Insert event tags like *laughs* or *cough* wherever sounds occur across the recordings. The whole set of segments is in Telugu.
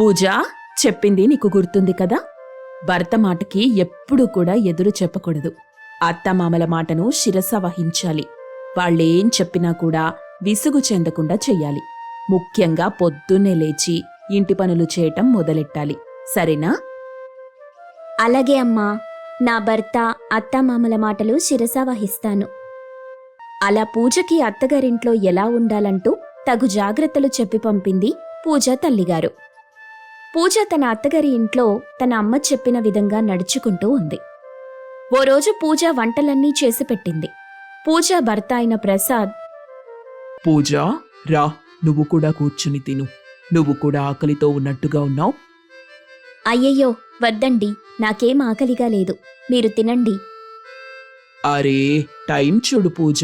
పూజ చెప్పింది నీకు గుర్తుంది కదా? భర్త మాటకి ఎప్పుడూ కూడా ఎదురు చెప్పకూడదు. అత్తమామల మాటను శిరస వహించాలి. వాళ్ళేం చెప్పినా కూడా విసుగు చెందకుండా చెయ్యాలి. ముఖ్యంగా పొద్దున్నే లేచి ఇంటి పనులు చేయటం మొదలెట్టాలి. సరేనా? అలాగే అమ్మా. నా భర్త అత్తమామల మాటలు శిరస వహిస్తాను. అలా పూజకి అత్తగారింట్లో ఎలా ఉండాలంటూ తగు జాగ్రత్తలు చెప్పి పంపింది పూజ తల్లిగారు. పూజ తన అత్తగారి ఇంట్లో తన అమ్మ చెప్పిన విధంగా నడుచుకుంటూ ఉంది. ఓ రోజు పూజ వంటలన్నీ చేసి పెట్టింది. పూజ భర్త అయిన ప్రసాద్ పూజ రా నువ్వు కూడా కూర్చుని తిను. నువ్వు కూడా ఆకలితో ఉన్నట్టుగా ఉన్నావు. అయ్యయ్యో వద్దండి. నాకేం ఆకలిగా లేదు. మీరు తినండి. అరే టైం చూడు పూజ.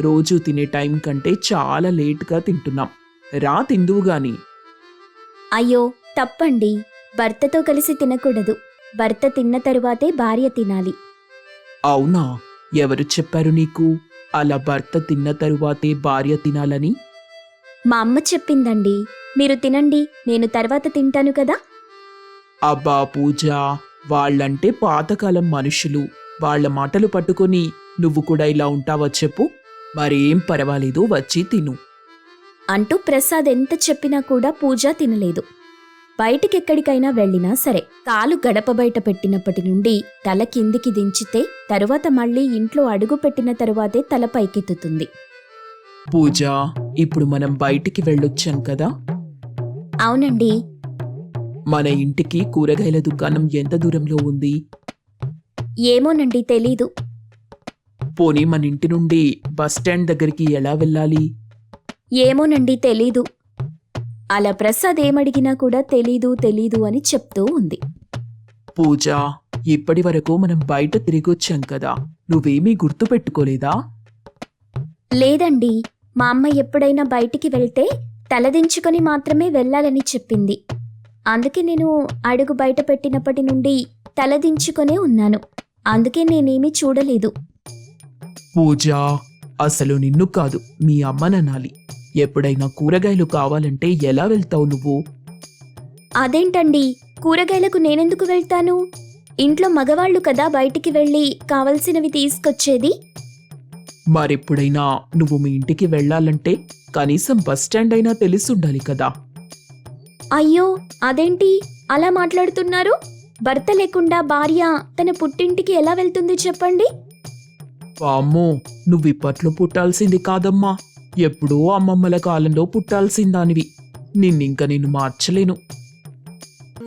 రోజు తినే టైం కంటే చాలా లేట్గా తింటున్నాం. రా తిందువు గాని అయ్యో తప్పండి. భర్తతో కలిసి తినకూడదు. భర్త తిన్న తరువాతే భార్య తినాలి. అవునా? ఎవరు చెప్పారు నీకు? అలా భర్త తిన్న తరువాతే భార్య తినాలని? మా అమ్మ చెప్పిందండి. మీరు తినండి. నేను తర్వాత తింటాను కదా? అబ్బా పూజ వాళ్ళంటే పాతకాలం మనుషులు. వాళ్ళ మాటలు పట్టుకొని నువ్వు కూడా ఇలా ఉంటావా చెప్పు. మరేం పర్వాలేదు వచ్చి తిను. అంటూ ప్రసాద్ ఎంత చెప్పినా కూడా పూజ తినలేదు. బయటికెక్కడికైనా వెళ్ళినా సరే కాలు గడప బయట పెట్టినప్పటి నుండి తల కిందికి దించితే తరువాత మళ్ళీ ఇంట్లో అడుగు పెట్టిన తరువాతే తల పైకెత్తుతుంది. పూజ ఇప్పుడు మనం బయటికి వెళ్ళొచ్చాం కదా? అవునండి. మన ఇంటికి కూరగాయల దుకాణం ఎంత దూరంలో ఉంది? ఏమోనండి తెలీదు. పోనీ మన ఇంటి నుండి బస్ స్టాండ్ దగ్గరికి ఎలా వెళ్ళాలి? ఏమోనండి తెలీదు. అలా ప్రసాద్ ఏమడిగినా కూడా తెలీదు తెలీదు అని చెప్తూ ఉంది. పూజ ఇప్పటి వరకు మనం బయట తిరిగొచ్చాం కదా నువ్వేమీ గుర్తు పెట్టుకోలేదా? లేదండి మా అమ్మ ఎప్పుడైనా బయటికి వెళ్తే తలదించుకొని మాత్రమే వెళ్ళాలని చెప్పింది. అందుకే నేను అడుగు బయట పెట్టినప్పటి నుండి తలదించుకొనే ఉన్నాను. అందుకే నేనేమీ చూడలేదు. పూజ అసలు నిన్ను కాదు మీ అమ్మననాలి ఎప్పుడైనా కూరగాయలు కావాలంటే ఎలా వెళ్తావు నువ్వు? అదేంటండి కూరగాయలకు నేనెందుకు వెళ్తాను? ఇంట్లో మగవాళ్ళు కదా బయటికి వెళ్ళి కావలసినవి తీసుకొచ్చేది? మరెప్పుడైనా నువ్వు మీ ఇంటికి వెళ్ళాలంటే కనీసం బస్ స్టాండ్ అయినా తెలిసుండాలి కదా. అయ్యో అదేంటి? అలా మాట్లాడుతున్నారు? భర్త లేకుండా భార్య తన పుట్టింటికి ఎలా వెళ్తుంది చెప్పండి? వామ్మో నువ్వు ఇప్పట్లో పుట్టాల్సింది కాదమ్మా. ఎప్పుడో అమ్మమ్మల కాలంలో పుట్టాల్సిందానివి. నిన్నింక నేను మార్చలేను.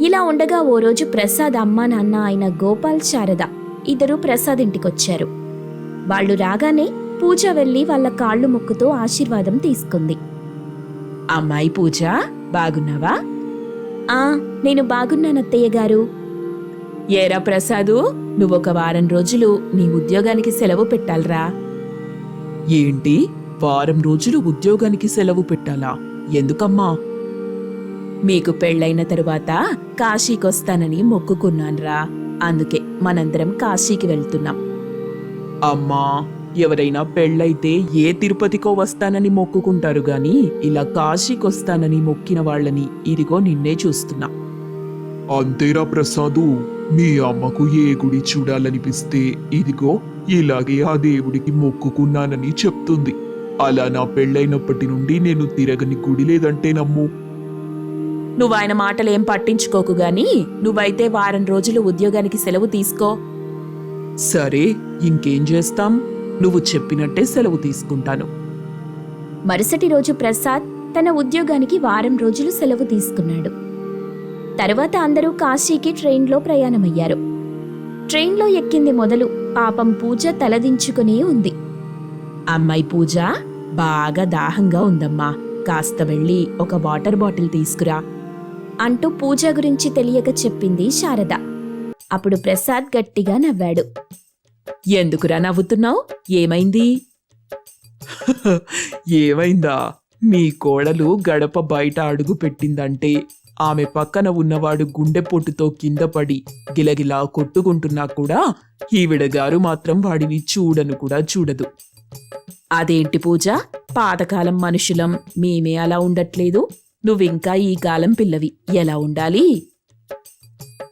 ఇలా ఉండగా ఓ రోజు ప్రసాద్ అమ్మా నాన్న అయిన గోపాల్ శారద ఇద్దరు ప్రసాద్ ఇంటికొచ్చారు. వాళ్ళు రాగానే పూజ వెళ్ళి వాళ్ళ కాళ్ళు మొక్కుతూ ఆశీర్వాదం తీసుకుంది. అమ్మాయి పూజ బాగున్నావా? ఆ నేను బాగున్నానత్తయ్య గారు. ఏరా ప్రసాదు నువ్వొక వారం రోజులు నీ ఉద్యోగానికి సెలవు పెట్టాలరా. ఏంటి? వారం రోజులు ఉద్యోగానికి సెలవు పెట్టాలా? ఎందుకమ్మా? మీకు పెళ్ళైన తరువాత కాశీకొస్తానని మొక్కుకున్నాన్రా. అందుకే మనందరం కాశీకి వెళ్తున్నాం. అమ్మా ఎవరైనా పెళ్ళైతే ఏ తిరుపతికో వస్తానని మొక్కుకుంటారు గాని ఇలా కాశీకొస్తానని మొక్కిన వాళ్ళని ఇదిగో నిన్నే చూస్తున్నా. అంతేరా ప్రసాదు మీ అమ్మకు ఏ గుడి చూడాలనిపిస్తే ఇదిగో ఇలాగే ఆ దేవుడికి మొక్కుకున్నానని చెప్తుంది. అలా నా పెళ్ళైనప్పటి నుండి నేను తిరగని గుడి లేదంటే నమ్ము. నువ్వు ఆయన మాటలేం పట్టించుకోకు గాని నువ్వైతే వారం రోజులు ఉద్యోగానికి సెలవు తీసుకో. సరే ఇంకేం చేస్తాం? నువ్వు చెప్పినట్టే సెలవు తీసుకుంటాను. మరుసటి రోజు ప్రసాద్ తన ఉద్యోగానికి వారం రోజులు సెలవు తీసుకున్నాడు. తరువాత అందరూ కాశీకి ట్రైన్లో ప్రయాణమయ్యారు. ట్రైన్లో ఎక్కింది మొదలు పాపం పూజ తలదించుకునే ఉంది. అమ్మాయి పూజ బాగా దాహంగా ఉందమ్మా. కాస్త వెళ్ళి ఒక వాటర్ బాటిల్ తీసుకురా అంటూ పూజ గురించి తెలియక చెప్పింది శారద. అప్పుడు ప్రసాద్ గట్టిగా నవ్వాడు. ఎందుకురా నవ్వుతున్నావు? ఏమైంది? *laughs* ఏమైందా? మీ కోడలు గడప బయట అడుగు పెట్టిందంటే ఆమె పక్కన ఉన్నవాడు గుండెపోటుతో కింద పడి గిలగిలా కొట్టుకుంటున్నా కూడా ఈవిడ గారు మాత్రం వాడిని చూడను కూడా చూడదు. అదేంటి పూజ? పాతకాలం మనుషులం మేమే అలా ఉండట్లేదు. నువ్వింకా ఈ కాలం పిల్లవి ఎలా ఉండాలి?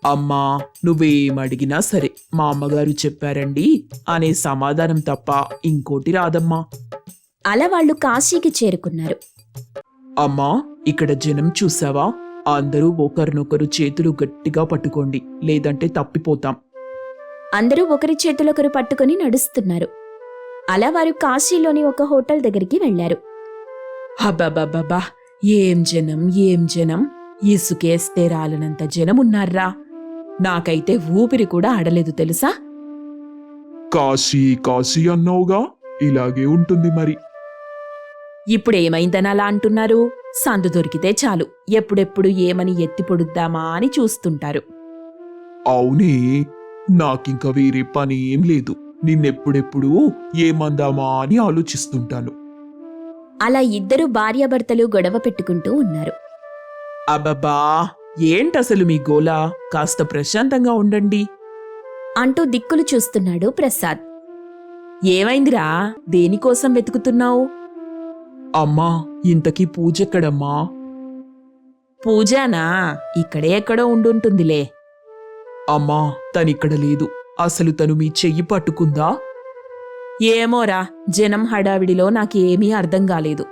అమ్మా నువ్వేమడిగినా సరే మా అమ్మగారు చెప్పారండి. అనే సమాధానం తప్ప ఇంకోటి రాదమ్మా. అలా వాళ్ళు కాశీకి చేరుకున్నారు. అమ్మా ఇక్కడ జనం చూసావా? అందరూ ఒకరినొకరు చేతులు గట్టిగా పట్టుకోండి లేదంటే తప్పిపోతాం. అందరూ ఒకరి చేతులొకరు పట్టుకొని నడుస్తున్నారు. అలా వారు కాశీలోని ఒక హోటల్ దగ్గరికి వెళ్ళారు హబ్బబ్బబ్బబ్బా ఏం జనం ఏం జనం? ఇసుకేస్తే రాలనంత జనం ఉన్నారా నాకైతే ఊపిరి కూడా ఆడలేదు తెలుసా? కాశీ కాశీ అన్నావుగా? ఇలాగే ఉంటుంది మరి. ఇప్పుడేమైందని అలా అంటున్నారు? సందు దొరికితే చాలు. ఎప్పుడెప్పుడు ఏమని ఎత్తి పొడుద్దామా అని చూస్తుంటారు. అవునే నాకింక వేరే పని ఏం లేదు. నిన్నెప్పుడెప్పుడు ఏమందామా అని ఆలోచిస్తుంటాను. అలా ఇద్దరు భార్యాభర్తలు గొడవ పెట్టుకుంటూ ఉన్నారు. అబ్బబ్బా ఏంటసలు మీ గోలా? కాస్త ప్రశాంతంగా ఉండండి. అంటూ దిక్కులు చూస్తున్నాడు ప్రసాద్. ఏమైందిరా? దేనికోసం వెతుకుతున్నావు? అమ్మా ఇంతకీ పూజెక్కడమ్మా? పూజానా? ఇక్కడే ఎక్కడో ఉండుంటుందిలే. అమ్మా తనిక్కడ లేదు. అసలు తను మీ చెయ్యి పట్టుకుందా? ఏమోరా జనం హడావిడిలో నాకేమీ అర్థం కాలేదు.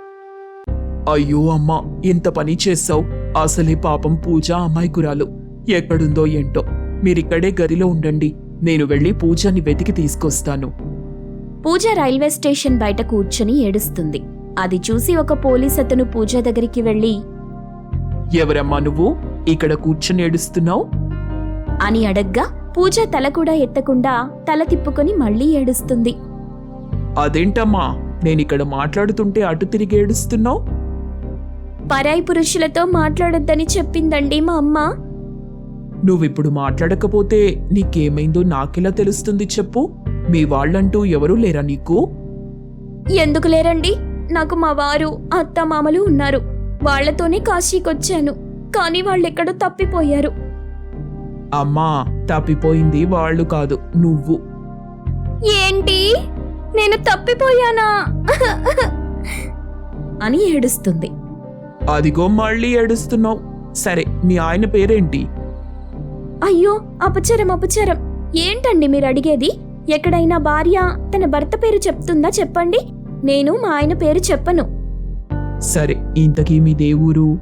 అయ్యో అమ్మా ఇంత పని చేస్తావు అసలే పాపం పూజ అమాయకురాలు. ఎక్కడుందో ఏంటో. మీరిక్కడే గదిలో ఉండండి. నేను వెళ్ళి పూజని వెతికి తీసుకొస్తాను. పూజ రైల్వే స్టేషన్ బయట కూర్చొని ఏడుస్తుంది. అది చూసి ఒక పోలీస్ అతను పూజ దగ్గరికి వెళ్ళి ఎవరమ్మా నువ్వు? ఇక్కడ కూర్చొని ఏడుస్తున్నావు? అని అడగ్గా పూజ తల కూడా ఎత్తకుండా తల తిప్పుకొని మళ్ళీ ఏడుస్తుంది. అదేంటమ్మా నేనిక్కడ మాట్లాడుతుంటే అటు తిరిగి ఏడుస్తున్నావు? పరాయి పురుషులతో మాట్లాడొద్దని చెప్పిందండి మా అమ్మ. నువ్విప్పుడు మాట్లాడకపోతే నీకేమైందో నాకెలా తెలుస్తుంది చెప్పు. మీ వాళ్ళంటూ ఎవరూ లేరా నీకు? ఎందుకు లేరండి? నాకు మా వారు అత్త మామలు ఉన్నారు. వాళ్ళతోనే కాశీకొచ్చాను. కానీ వాళ్ళెక్కడో తప్పిపోయారు. అమ్మా తప్పిపోయింది వాళ్ళు కాదు నువ్వు. ఏంటి? నేను తప్పిపోయానా? అని ఏడుస్తుంది. అదిగో మళ్ళీ ఏడుస్తున్నావు. సరే మీ ఆయన పేరేంటి? అయ్యో అపచారం అపచారం. ఏంటండి మీరు అడిగేది? ఎక్కడైనా భార్య తన భర్త పేరు చెప్తుందా చెప్పండి? నేను మా ఆయన పేరు చెప్పను. సరే ఇంతకీ మీ దేవురు?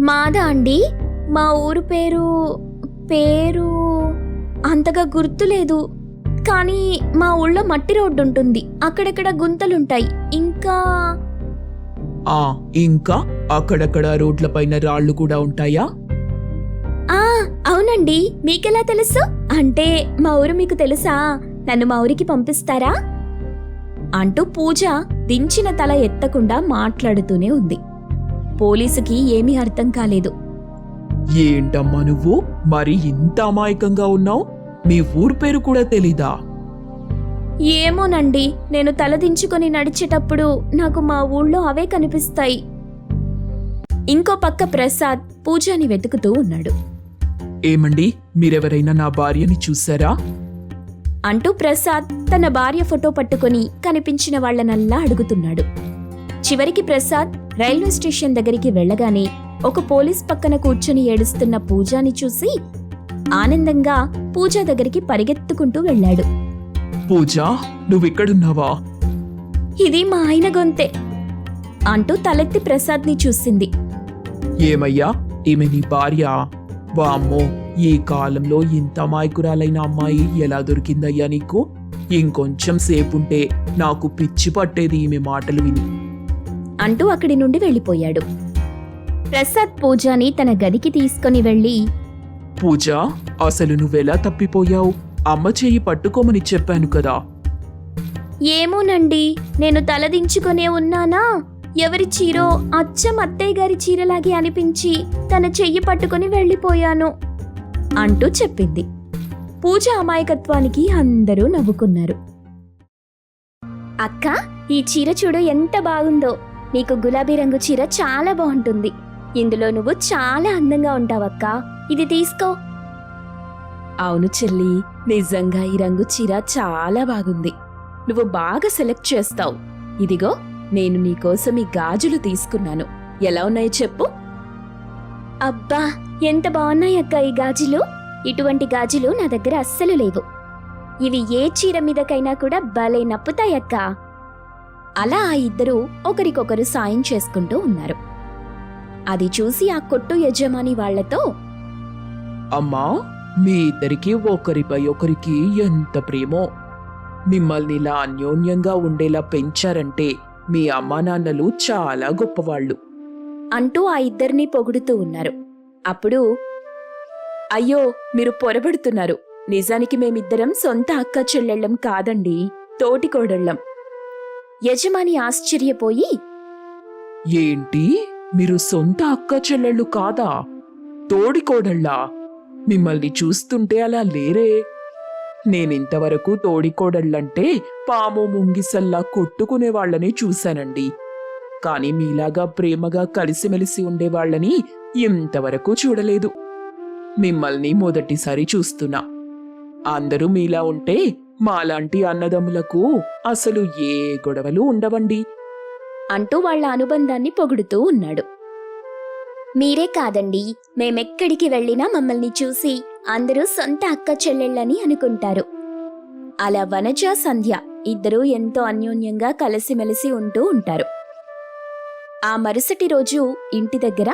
మాదా అండి? మా ఊరు పేరు పేరు అంతగా గుర్తులేదు. కానీ మా ఊళ్ళో మట్టి రోడ్డు ఉంటుంది అక్కడక్కడ గుంతలుంటాయి. ఇంకా ఆ ఇంకా అక్కడక్కడ రోడ్లపైన రాళ్ళు కూడా ఉంటాయా? ఆ అవునండి. మీకెలా తెలుసు? అంటే మా ఊరు మీకు తెలుసా? నన్ను మా ఊరికి పంపిస్తారా? అంటూ పూజ దించిన తల ఎత్తకుండా మాట్లాడుతూనే ఉంది. పోలీసుకి ఏమీ అర్థం కాలేదు. ఏంటమ్మా నువ్వు? మరి ఇంత అమాయకంగా ఉన్నావు? మీ ఊరు పేరు కూడా తెలీదా? ఏమోనండి నేను తలదించుకొని నడిచేటప్పుడు నాకు మా ఊళ్ళో అవే కనిపిస్తాయి. ఇంకో పక్క ప్రసాద్ పూజని వెతుకుతూ ఉన్నాడు. ఏమండి మీరెవరైనా నా భార్యని చూసారా అంటూ ప్రసాద్ తన భార్య ఫోటో పట్టుకొని కనిపించిన వాళ్ళనల్లా అడుగుతున్నాడు. చివరికి ప్రసాద్ రైల్వే స్టేషన్ దగ్గరికి వెళ్ళగానే ఒక పోలీస్ పక్కన కూర్చొని ఏడుస్తున్న పూజాని చూసి ఆనందంగా పూజ దగ్గరికి పరిగెత్తుకుంటూ వెళ్ళాడు. పూజ నువ్విక్కడున్నావా? ఇది మా ఆయన గొంతే అంటూ తలెత్తి ప్రసాద్ని చూసింది. ఏమయ్యా? ఈమె నీ భార్య. వామ్మో ఈ కాలంలో ఇంత అమాయకురాలైన అమ్మాయి ఎలా దొరికిందయ్యా నీకు? ఇంకొంచెం సేపుంటే నాకు పిచ్చి పట్టేది ఈమె మాటలు విని. అంటూ అక్కడి నుండి వెళ్ళిపోయాడు. ప్రసాద్ పూజాని తన గదికి తీసుకొని వెళ్ళి పూజ అసలు నువ్వెలా తప్పిపోయావు? అమ్మ చెయ్యి పట్టుకోమని చెప్పాను కదా. ఏమోనండి నేను తలదించుకునే ఉన్నానా? ఎవరి చీరో అచ్చం అత్తయ్య గారి చీరలాగే అనిపించి తన చెయ్యి పట్టుకుని వెళ్ళిపోయాను అంటూ చెప్పింది. పూజ అమాయకత్వానికి అందరూ నవ్వుకున్నారు. అక్క ఈ చీర చూడు ఎంత బాగుందో. నీకు గులాబీ రంగు చీర చాలా బాగుంటుంది. ఇందులో నువ్వు చాలా అందంగా ఉంటావక్క. ఇది తీసుకో. అవును చెల్లి నిజంగా ఈ రంగు చీర చాలా బాగుంది. నువ్వు బాగా సెలెక్ట్ చేస్తావు. ఇదిగో నేను నీకోసం ఈ గాజులు తీసుకున్నాను. ఎలా ఉన్నాయో చెప్పు. అబ్బా ఎంత బాగున్నాయి అక్క ఈ గాజులు? ఇటువంటి గాజులు నా దగ్గర అస్సలు లేవు. ఇవి ఏ చీర మీదకైనా కూడా భలే నప్పుతాయక్క. అలా ఆ ఇద్దరు ఒకరికొకరు సాయం చేసుకుంటూ ఉన్నారు. అది చూసి ఆ కొట్టు యజమాని వాళ్ళతో అమ్మా మీ ఇద్దరికి ఒకరిపై ఒకరికి ఎంత ప్రేమో. మిమ్మల్ని ఇలా అన్యోన్యంగా ఉండేలా పెంచారంటే మీ అమ్మా నాన్నలు చాలా గొప్పవాళ్ళు. అంటూ ఆ ఇద్దరిని పొగుడుతూ ఉన్నారు. అప్పుడు అయ్యో మీరు పొరబడుతున్నారు. నిజానికి మేమిద్దరం సొంత అక్క చెల్లెళ్ళం కాదండి తోటికోడళ్ళం యజమాని ఆశ్చర్యపోయి ఏంటి? మీరు సొంత అక్క చెల్లెళ్ళు కాదా? తోడికోడళ్ళా? మిమ్మల్ని చూస్తుంటే అలా లేరే. నేనింతవరకు తోడికోడళ్ళంటే పాము ముంగిసల్లా కొట్టుకునే వాళ్ళని చూశానండి. కాని మీలాగా ప్రేమగా కలిసిమెలిసి ఉండేవాళ్ళని ఇంతవరకు చూడలేదు. మిమ్మల్ని మొదటిసారి చూస్తున్నా. అందరూ మీలా ఉంటే మాలాంటి అన్నదమ్ములకు అసలు ఏ గొడవలు ఉండవండి. అంటూ వాళ్ళ అనుబంధాన్ని పొగుడుతూ ఉన్నాడు. మీరే కాదండి మేమెక్కడికి వెళ్ళినా మమ్మల్ని చూసి అందరూ సొంత అక్క చెల్లెళ్ళని అనుకుంటారు. అలా వనజ సంధ్య ఇద్దరూ ఎంతో అన్యోన్యంగా కలిసిమెలిసి ఉంటూ ఉంటారు. ఆ మరుసటి రోజు ఇంటి దగ్గర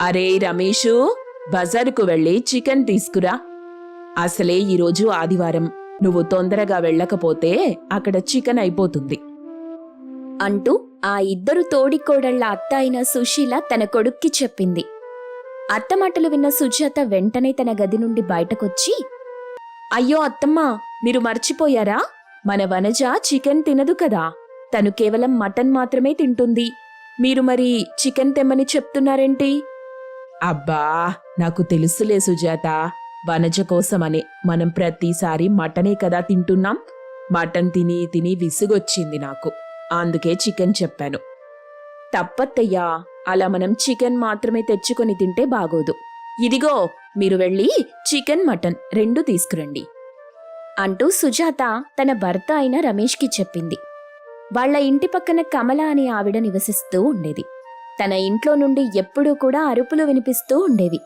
అరే రమేషు బజారుకు వెళ్ళి చికెన్ తీసుకురా. అసలే ఈరోజు ఆదివారం. నువ్వు తొందరగా వెళ్ళకపోతే అక్కడ చికెన్ అయిపోతుంది. అంటూ ఆ ఇద్దరు తోడికోడళ్ళ అత్త అయిన సుశీల తన కొడుక్కి చెప్పింది. అత్త మాటలు విన్న సుజాత వెంటనే తన గది నుండి బయటకొచ్చి అయ్యో అత్తమ్మ మీరు మర్చిపోయారా? మన వనజ చికెన్ తినదు కదా. తను కేవలం మటన్ మాత్రమే తింటుంది. మీరు మరి చికెన్ తెమ్మని చెప్తున్నారేంటి? అబ్బా నాకు తెలుసులే సుజాత. వనజ కోసమని మనం ప్రతిసారి మటనే కదా తింటున్నాం. మటన్ తిని తిని విసుగొచ్చింది నాకు. అందుకే చికెన్ చెప్పాను. తప్పత్తయ్యా అలా మనం చికెన్ మాత్రమే తెచ్చుకొని తింటే బాగోదు. ఇదిగో మీరు వెళ్ళి చికెన్ మటన్ రెండు తీసుకురండి. అంటూ సుజాత తన భర్త అయిన రమేష్కి చెప్పింది. వాళ్ళ ఇంటి పక్కన కమల అనే ఆవిడ నివసిస్తూ ఉండేది. తన ఇంట్లో నుండి ఎప్పుడూ కూడా అరుపులు వినిపిస్తూ ఉండేవి.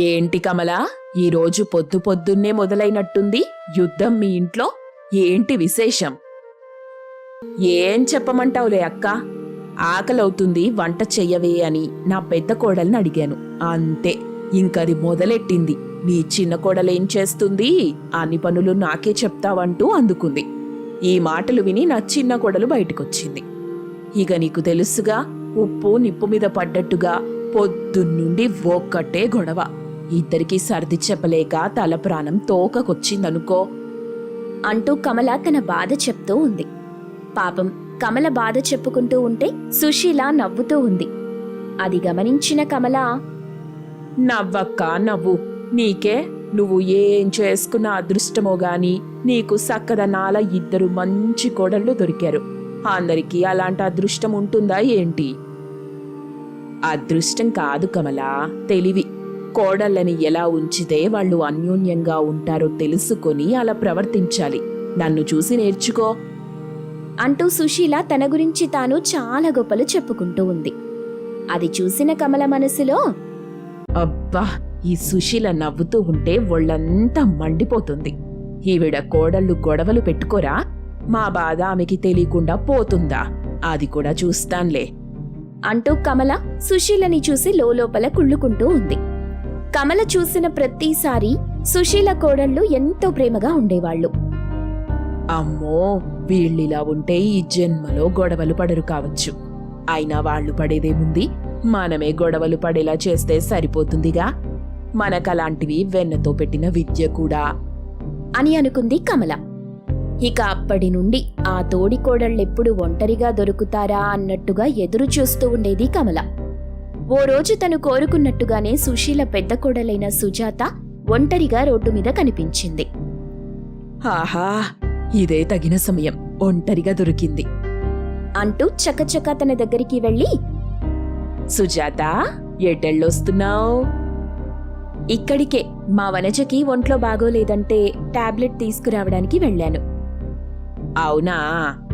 ఏంటి కమల ఈరోజు పొద్దు పొద్దున్నే మొదలైనట్టుంది యుద్ధం మీ ఇంట్లో? ఏంటి విశేషం? ఏం చెప్పమంటావులే అక్క? ఆకలవుతుంది వంట చెయ్యవే అని నా పెద్ద కోడల్ని అడిగాను. అంతే ఇంకది మొదలెట్టింది. నీ చిన్న కోడలేం చేస్తుంది? అన్ని పనులు నాకే చెప్తావంటూ అందుకుంది. ఈ మాటలు విని నా చిన్న కోడలు బయటకొచ్చింది. ఇక నీకు తెలుసుగా ఉప్పు నిప్పు మీద పడ్డట్టుగా పొద్దున్నుండి ఒక్కటే గొడవ. ఇద్దరికీ సర్ది చెప్పలేక తల ప్రాణం తోకకొచ్చిందనుకో. అంటూ కమల తన బాధ చెప్తూ ఉంది. పాపం కమల బాధ చెప్పుకుంటూ ఉంటే సుశీల నవ్వుతూ ఉంది. అది గమనించిన కమల నవ్వక్క నవ్వు. నీకే నువ్వు ఏం చేసుకున్న అదృష్టమో గాని నీకు సక్కదనాల ఇద్దరు మంచి కోడళ్ళు దొరికారు. అందరికీ అలాంటి అదృష్టం ఉంటుందా ఏంటి? అదృష్టం కాదు కమలా తెలివి. కోడళ్ళని ఎలా ఉంచితే వాళ్ళు అన్యోన్యంగా ఉంటారో తెలుసుకొని అలా ప్రవర్తించాలి. నన్ను చూసి నేర్చుకో. అంటూ సుశీల తన గురించి తాను చాలా గొప్పలు చెప్పుకుంటూ ఉంది. అది చూసిన కమల మనసులో అబ్బా ఈ సుశీల నవ్వుతూ ఉంటే ఒళ్ళంతా మండిపోతుంది. ఈవిడ కోడళ్ళు గొడవలు పెట్టుకోరా? మా బాధ ఆమెకి తెలియకుండా పోతుందా? అది కూడా చూస్తాన్లే. అంటూ కమల సుశీలని చూసి లోపల కుళ్ళుకుంటూ ఉంది. కమల చూసిన ప్రతిసారి సుశీల కోడళ్ళు ఎంతో ప్రేమగా ఉండేవాళ్ళు. అమ్మో వీళ్ళిలా ఉంటే ఈ జన్మలో గొడవలు పడరు కావచ్చు. అయినా వాళ్ళు పడేదేముంది మనమే గొడవలు పడేలా చేస్తే సరిపోతుందిగా. మనకలాంటివి వెన్నతో పెట్టిన విద్య కూడా. అని అనుకుంది కమల. ఇక అప్పటి నుండి ఆ తోడి కోడళ్ళెప్పుడు ఒంటరిగా దొరుకుతారా అన్నట్టుగా ఎదురు చూస్తూ ఉండేది కమల. ఓ రోజు తను కోరుకున్నట్టుగానే సుశీల పెద్ద కోడలైన సుజాత ఒంటరిగా రోడ్డు మీద కనిపించింది. ఆహా ఇదే తగిన సమయం. ఒంటరిగా దొరికింది. అంటూ చకచక తన దగ్గరికి వెళ్ళి సుజాత ఎటెళ్ళొస్తున్నావు? ఇక్కడికే. మా వనజకి ఒంట్లో బాగోలేదంటే టాబ్లెట్ తీసుకురావడానికి వెళ్ళాను. అవునా?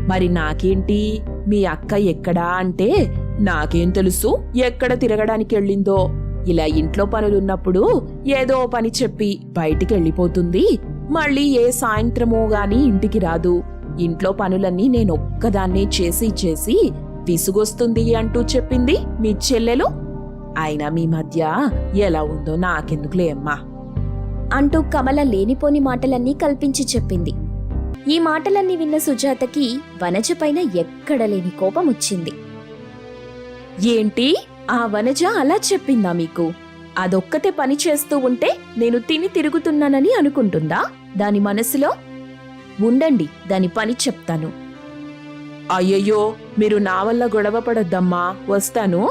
మరి నాకేంటి? మీ అక్క ఎక్కడా అంటే నాకేం తెలుసు? ఎక్కడ తిరగడానికి వెళ్ళిందో? ఇలా ఇంట్లో పనులున్నప్పుడు ఏదో పని చెప్పి బయటికి వెళ్ళిపోతుంది మళ్ళీ ఏ సాయంత్రమో గాని ఇంటికి రాదు. ఇంట్లో పనులన్నీ నేనొక్కదాన్నే చేసి చేసి విసుగొస్తుంది అంటూ చెప్పింది మీ చెల్లెలు? అయినా మీ మధ్య ఎలా ఉందో నాకెందుకులే అమ్మా. అంటూ కమల లేనిపోని మాటలన్నీ కల్పించి చెప్పింది. ఈ మాటలన్నీ విన్న సుజాతకి వనజ పైన ఎక్కడ లేని కోపం వచ్చింది. ఏంటి? ఆ వనజ అలా చెప్పిందా మీకు? అదొక్కతే పని చేస్తూ ఉంటే నేను తిని తిరుగుతున్నానని అనుకుంటుందా? దాని మనసులో ఉండండి దాని పని చెప్తాను. అయ్యయ్యో మీరు నా వల్ల గొడవ పడొద్దమ్మా వస్తాను?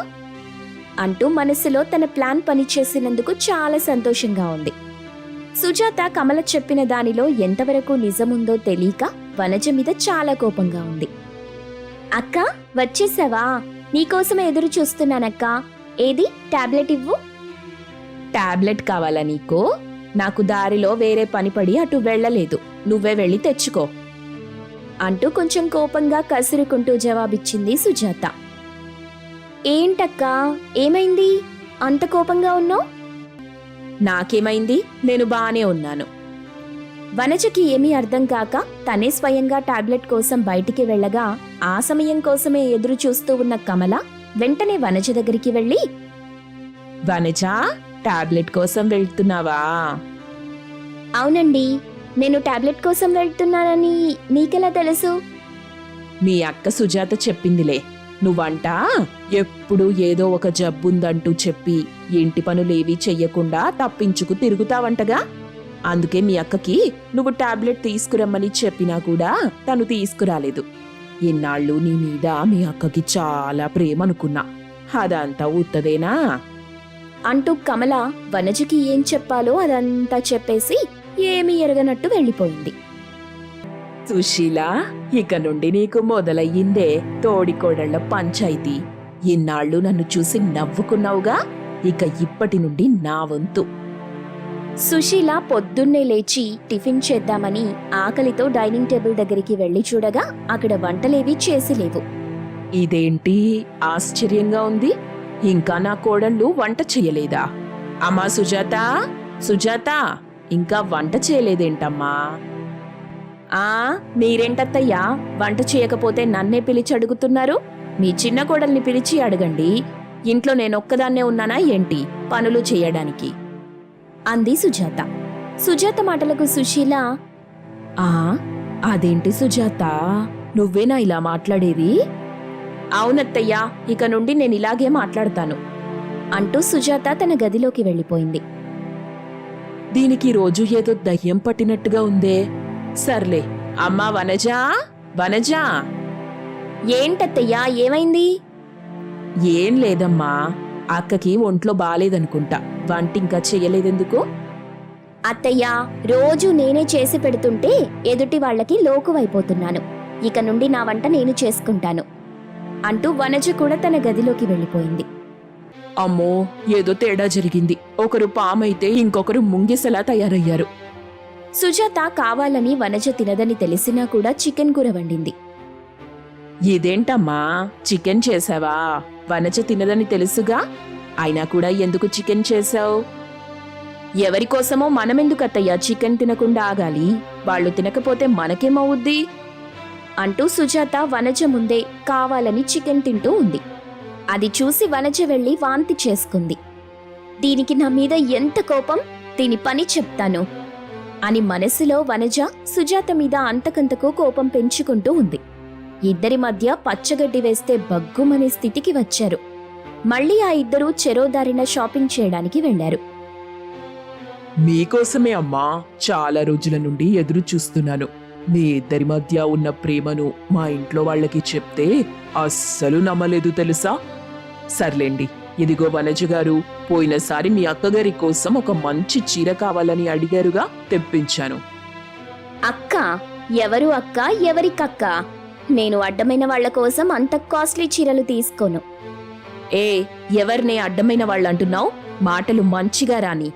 అంటూ మనసులో తన ప్లాన్ పని చేసినందుకు చాలా సంతోషంగా ఉంది. సుజాత కమల చెప్పిన దానిలో ఎంతవరకు నిజముందో తెలియక వనజ మీద చాలా కోపంగా ఉంది. అక్క వచ్చేసావా? నీకోసమే ఎదురు చూస్తున్నానక్క. ఏది? టాబ్లెట్ ఇవ్వు. టాబ్లెట్ కావాలా నీకు? నాకు దారిలో వేరే పని పడి అటు వెళ్ళలేదు. నువ్వే వెళ్ళి తెచ్చుకో. అంటూ కొంచెం కోపంగా కసురుకుంటూ జవాబిచ్చింది సుజాత. ఏంటక్కా? ఏమైంది? అంత కోపంగా ఉన్నావు? నాకేమైంది? నేను బానే ఉన్నాను. వనజకి ఏమీ అర్థం కాక తనే స్వయంగా టాబ్లెట్ కోసం బయటికి వెళ్ళగా ఆ సమయం కోసమే ఎదురు చూస్తూ ఉన్న కమల వెంటనే వనజ దగ్గరికి వెళ్ళి వనజా టాబ్లెట్ కోసం వెళ్తున్నావా? అవునండి నేను టాబ్లెట్ కోసం వెళ్తున్నానని నీకెలా తెలుసు? మీ అక్క సుజాత చెప్పిందిలే. నువ్వంట? ఎప్పుడు ఏదో ఒక జబ్బుందంటూ చెప్పి ఇంటి పనులేవీ చెయ్యకుండా తప్పించుకు తిరుగుతావంటగా? అందుకే మీ అక్కకి నువ్వు టాబ్లెట్ తీసుకురమ్మని చెప్పినా కూడా తను తీసుకురాలేదు. ఇన్నాళ్ళు నీ మీద మీ అక్కకి చాలా ప్రేమ అనుకున్నా అదంతా ఉత్తదేనా? అంటూ కమల వనజకి ఏం చెప్పాలో అదంతా చెప్పేసి ఏమీ ఎరగనట్టు వెళ్ళిపోయింది. సుశీల ఇక నుండి నీకు మొదలయ్యిందే తోడికోడళ్ళ పంచాయితీ. ఇన్నాళ్ళు నన్ను చూసి నవ్వుకున్నావుగా? ఇక ఇప్పటి నుండి నా వంతు. సుశీల పొద్దున్నే లేచి టిఫిన్ చేద్దామని ఆకలితో డైనింగ్ టేబుల్ దగ్గరికి వెళ్ళి చూడగా అక్కడ వంటలేవీ చేసి లేవు. ఇదేంటి? ఆశ్చర్యంగా ఉంది. ఇంకా నా కోడళ్ళు వంట చేయలేదా? అమ్మా సుజాత సుజాత ఇంకా వంట చేయలేదేంటమ్మా? ఆ మీరేంటత్తయ్యా? వంట చేయకపోతే నన్నే పిలిచి అడుగుతున్నారు? మీ చిన్న కోడల్ని పిలిచి అడగండి. ఇంట్లో నేనొక్కదాన్నే ఉన్నానా ఏంటి? పనులు చేయడానికి. అంది సుజాత. సుజాత మాటలకు సుశీల ఆ అదేంటి సుజాత? నువ్వేనా ఇలా మాట్లాడేది? అవునత్తయ్యా ఇక నుండి నేను ఇలాగే మాట్లాడతాను అంటూ సుజాత తన గదిలోకి వెళ్ళిపోయింది. దీనికి రోజు ఏదో దయ్యం పట్టినట్టుగా ఉందే. సర్లే అమ్మా వనజా వనజా. ఏంటత్తయ్యా ఏమైంది? ఏం లేదమ్మా అక్కకి ఒంట్లో బాలేదనుకుంటా వంటింకా చెయ్యలేదెందుకు అత్తయ్యా రోజు నేనే చేసి పెడుతుంటే ఎదుటి వాళ్ళకి లోకువైపోతున్నాను. ఇక నుండి నా వంట నేను చేసుకుంటాను. అంటూ వనజ కూడా తన గదిలోకి వెళ్ళిపోయింది. అమ్మో ఏదో తేడా జరిగింది. ఒకరు పామైతే ఇంకొకరు ముంగిసలా తయారయ్యారు. సుజాత కావాలని వనజ తినదని తెలిసినా కూడా చికెన్ కూర వండింది. ఇదేంటమ్మా? చికెన్ చేసావా? వనజ తినదని తెలుసుగా? అయినా కూడా ఎందుకు చికెన్ చేసావు ఎవరి కోసమో మనమెందుకు అత్తయ్యా చికెన్ తినకుండా ఆగాలి? వాళ్ళు తినకపోతే మనకేమవుద్ది? అంటూ సుజాత వనజ ముందే కావాలని చికెన్ తింటూ ఉంది. అది చూసి వనజ వెళ్ళి వాంతి చేసుకుంది. దీనికి నా మీద ఎంత కోపం? దీని పని చెప్తాను అని మనసులో వనజ సుజాత మీద అంతకంతకు కోపం పెంచుకుంటూ ఉంది. ఇద్దరి మధ్య పచ్చగడ్డి వేస్తే బగ్గుమనే స్థితికి వచ్చారు. మళ్ళీ ఆ ఇద్దరూ చెరోదారిన షాపింగ్ చేయడానికి వెళ్ళారు మీకోసమే అమ్మా చాలా రోజుల నుండి ఎదురు చూస్తున్నాను. మీ ఇద్దరి మధ్య ఉన్న ప్రేమను మా ఇంట్లో వాళ్ళకి చెప్తే అస్సలు నమ్మలేదు తెలుసా? సర్లేండి ఇదిగో వనజ గారు పోయినసారి మీ అక్కగారి కోసం ఒక మంచి చీర కావాలని అడిగారుగా తెప్పించాను. అక్క ఎవరు అక్క ఎవరికక్క? నేను అడ్డమైన వాళ్ళ కోసం అంత కాస్ట్లీ చీరలు తీసుకోను. ఏ ఎవరినే అడ్డమైన వాళ్ళంటున్నావు? మాటలు మంచిగా రాని.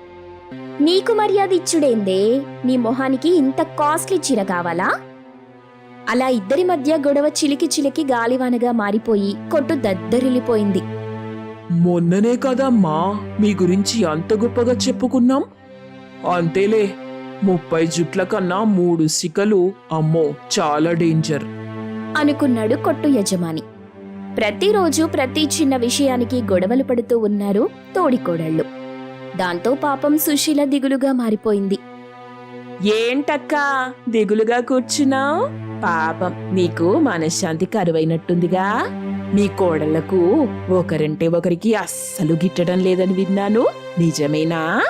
నీకు మర్యాద ఇచ్చుడేందే? నీ మొహానికి ఇంత కాస్ట్లీ చీర కావాలా? అలా ఇద్దరి మధ్య గొడవ చిలికి చిలికి గాలివానగా మారిపోయి కొట్టు దద్దరిల్లిపోయింది. మొన్ననే కదమ్మా మీ గురించి అంత గొప్పగా చెప్పుకున్నాం? అంతేలే ముప్పై జుట్ల కన్నా మూడు సికలు అమ్మో చాలా డేంజర్. అనుకున్నాడు కొట్టు యజమాని. ప్రతిరోజు ప్రతి చిన్న విషయానికి గొడవలు పడుతూ ఉన్నారు తోడికోడళ్ళు. దాంతో పాపం సుశీల దిగులుగా మారిపోయింది. ఏంటక్కా? దిగులుగా కూర్చున్నావు? పాపం నీకు మనశ్శాంతి కరువైనట్టుందిగా. మీ కోడళ్ళకు ఒకరంటే ఒకరికి అస్సలు గిట్టడం లేదని విన్నాను. నిజమేనా?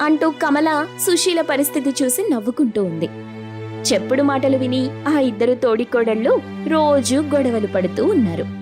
అంటూ కమల సుశీల పరిస్థితి చూసి నవ్వుకుంటూ ఉంది. చెప్పుడు మాటలు విని ఆ ఇద్దరు తోడికోడళ్ళు రోజు గొడవలు పడుతూ ఉన్నారు.